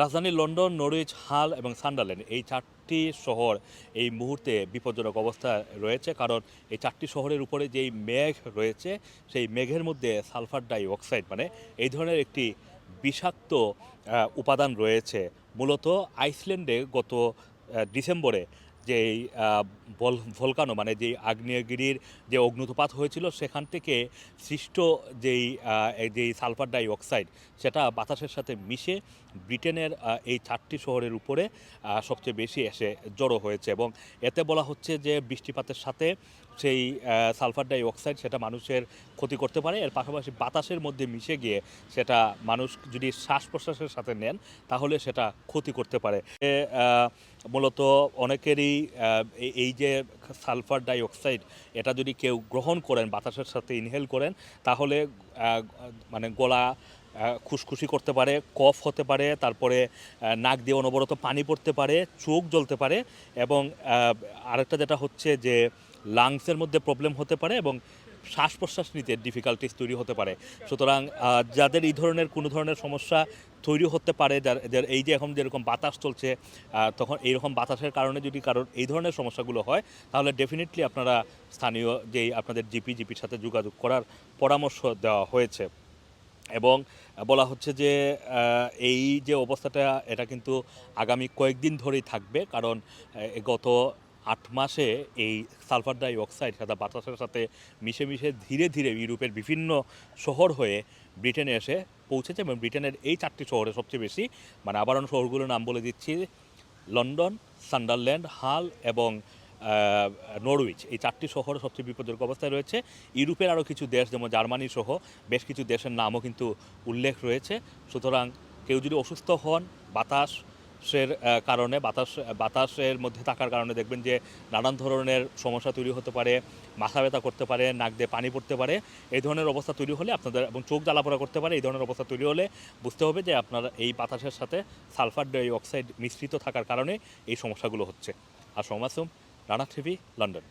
রাজধানী London Norwich হাল এবং সান্ডারল্যান্ড এই চারটি শহর এই মুহূর্তে বিপজ্জনক অবস্থায় রয়েছে। কারণ এই চারটি শহরের উপরে যেই মেঘ রয়েছে, সেই মেঘের মধ্যে সালফার ডাই অক্সাইড মানে এই ধরনের একটি বিষাক্ত উপাদান রয়েছে। মূলত আইসল্যান্ডে গত ডিসেম্বরে আহ, ভল ভলকানো মানে যেই আগ্নেয়গিরির যে অগ্নুৎপাত হয়েছিল সেখান থেকে সৃষ্ট যেই যেই সালফার ডাই অক্সাইড সেটা বাতাসের সাথে মিশে ব্রিটেনের এই চারটি শহরের উপরে সবচেয়ে বেশি এসে জড়ো হয়েছে এবং এতে বলা হচ্ছে যে বৃষ্টিপাতের সাথে সেই সালফার ডাই অক্সাইড সেটা মানুষের ক্ষতি করতে পারে। এর পাশাপাশি বাতাসের মধ্যে মিশে গিয়ে সেটা মানুষ যদি শ্বাস প্রশ্বাসের সাথে নেন তাহলে সেটা ক্ষতি করতে পারে। মূলত অনেকেরই এই- যে সালফার ডাইঅক্সাইড, এটা যদি কেউ গ্রহণ করেন, বাতাসের সাথে ইনহেল করেন, তাহলে মানে গলা খুশখুশি করতে পারে, কফ হতে পারে, তারপরে নাক দিয়ে অনবরত পানি পড়তে পারে, চোখ জ্বলতে পারে এবং আরেকটা যেটা হচ্ছে যে লাংসের মধ্যে প্রবলেম হতে পারে এবং শ্বাস প্রশ্বাস নিতে ডিফিকাল্টিস তৈরি হতে পারে। সুতরাং যাদের এই ধরনের কোনো ধরনের সমস্যা তৈরি হতে পারে, যার এই যে এখন যেরকম বাতাস চলছে তখন এইরকম বাতাসের কারণে যদি কারোর এই ধরনের সমস্যাগুলো হয়, তাহলে ডেফিনেটলি আপনারা স্থানীয় যেই আপনাদের জিপি জিপির সাথে যোগাযোগ করার পরামর্শ দেওয়া হয়েছে। এবং বলা হচ্ছে যে এই যে অবস্থাটা, এটা কিন্তু আগামী কয়েকদিন ধরেই থাকবে। কারণ গত আট মাসে এই সালফার ডাই অক্সাইড সাথে বাতাসের সাথে মিশে মিশে ধীরে ধীরে ইউরোপের বিভিন্ন শহর হয়ে ব্রিটেনে এসে পৌঁছেছে এবং ব্রিটেনের এই চারটি শহরে সবচেয়ে বেশি মানে আবারও শহরগুলোর নাম বলে দিচ্ছি, লন্ডন, সান্ডারল্যান্ড, হাল এবং নরউইচ। এই চারটি শহর সবচেয়ে বিপজ্জনক অবস্থায় রয়েছে। ইউরোপের আরও কিছু দেশ, যেমন জার্মানি সহ, বেশ কিছু দেশের নামও কিন্তু উল্লেখ রয়েছে। সুতরাং কেউ যদি অসুস্থ হন বাতাসের কারণে, বাতাস, বাতাসের মধ্যে থাকার কারণে দেখবেন যে নানান ধরনের সমস্যা তৈরি হতে পারে, মাথা ব্যথা করতে পারে, নাক দিয়ে পানি পড়তে পারে। এই ধরনের অবস্থা তৈরি হলে আপনাদের, এবং চোখ জ্বালাপোড়া করতে পারে, এই ধরনের অবস্থা তৈরি হলে বুঝতে হবে যে আপনার এই বাতাসের সাথে সালফার ডাইঅক্সাইড মিশ্রিত থাকার কারণে এই সমস্যাগুলো হচ্ছে। আর সমাসুম রানা টিভি, লন্ডন।